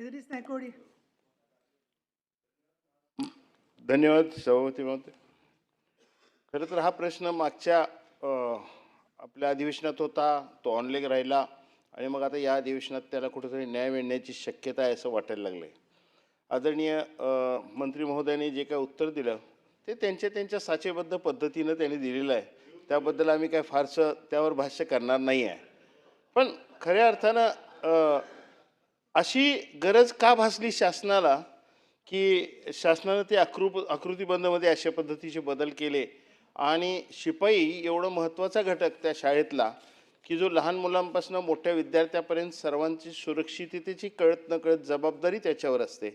इदरीस नायकोडी धन्यवाद सभापती महोदय. खरं तर हा प्रश्न मागच्या आपल्या अधिवेशनात होता तो ऑनलाईन राहिला आणि मग आता या अधिवेशनात त्याला कुठेतरी न्याय मिळण्याची शक्यता आहे असं वाटायला लागलं आहे आदरणीय मंत्री महोदयांनी जे काय उत्तर दिलं ते त्यांच्या त्यांच्या साचेबद्ध पद्धतीनं त्यांनी दिलेलं आहे. त्याबद्दल आम्ही काय फारसं त्यावर भाष्य करणार नाही आहे पण खऱ्या अर्थानं अशी गरज का भासली शासनाला की शासनानं ते आकृप आकृतीबंधमध्ये अशा पद्धतीचे बदल केले? आणि शिपाई एवढं महत्त्वाचा घटक त्या शाळेतला की जो लहान मुलांपासून मोठ्या विद्यार्थ्यापर्यंत सर्वांची सुरक्षिततेची कळत नकळत जबाबदारी त्याच्यावर असते.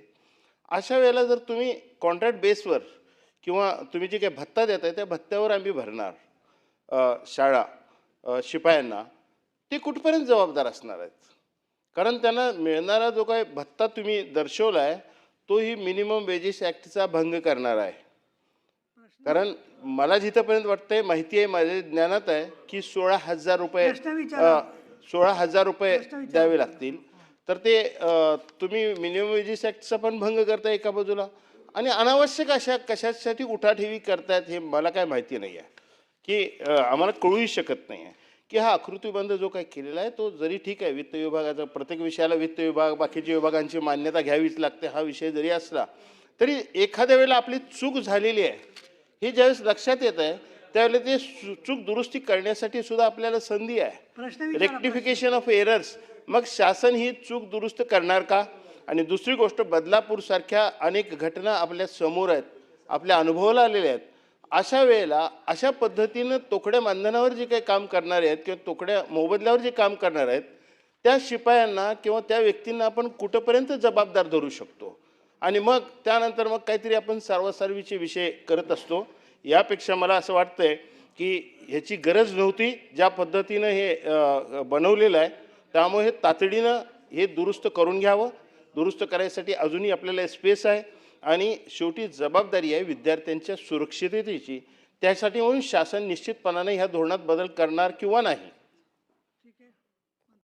अशा वेळेला जर तुम्ही कॉन्ट्रॅक्ट बेसवर किंवा तुम्ही जे काही भत्ता देताय त्या भत्त्यावर आम्ही भरणार शाळा शिपायांना. ते कुठपर्यंत जबाबदार असणार आहेत? कारण त्यांना मिळणारा जो काही भत्ता तुम्ही दर्शवला आहे तो ही मिनिमम वेजेस ॲक्टचा भंग करणार आहे. कारण मला जिथंपर्यंत वाटतंय माहिती आहे माझ्या ज्ञानात आहे की सोळा हजार रुपये सोळा हजार रुपये. द्यावे लागतील. तर ते तुम्ही मिनिमम वेजेस ॲक्टचा पण भंग करताय एका बाजूला. आणि अनावश्यक अशा कशासाठी उठाठेवी करतायत हे मला काय माहिती नाही आहे की आम्हाला कळूही शकत नाही आहे की हा आकृतीबंध जो काही केलेला आहे तो जरी ठीक आहे वित्त विभागाचा प्रत्येक विषयाला वित्त विभाग बाकीच्या विभागांची मान्यता घ्यावीच लागते हा विषय जरी असला तरी एखाद्या वेळेला आपली चूक झालेली आहे हे ज्यावेळेस लक्षात येत आहे त्यावेळेला ते सु- चूक दुरुस्ती करण्यासाठी सुद्धा आपल्याला संधी आहे. विचारा रेक्टिफिकेशन ऑफ एरर्स मग शासन ही चूक दुरुस्त करणार का? आणि दुसरी गोष्ट बदलापूरसारख्या अनेक घटना आपल्यासमोर आहेत आपल्या अनुभवाला आलेल्या आहेत. अशा वेळेला अशा पद्धतीनं तोकड्या मानधनावर जे काही काम करणारे आहेत किंवा तोकड्या मोबदल्यावर जे काम करणार आहेत त्या शिपायांना किंवा त्या व्यक्तींना आपण कुठंपर्यंत जबाबदार धरू शकतो? आणि मग त्यानंतर मग काहीतरी आपण सर्वसार्वीचे विषय करत असतो. यापेक्षा मला असं वाटतंय की ह्याची गरज नव्हती ज्या पद्धतीनं हे बनवलेलं आहे त्यामुळे हे तातडीनं हे दुरुस्त करून घ्यावं. दुरुस्त करायसाठी अजूनही आपल्याला स्पेस आहे. आणि शेवटी जबाबदारी आहे विद्यार्थ्यांच्या सुरक्षिततेची. त्यासाठी म्हणून शासन निश्चितपणाने ह्या धोरणात बदल करणार किंवा नाही.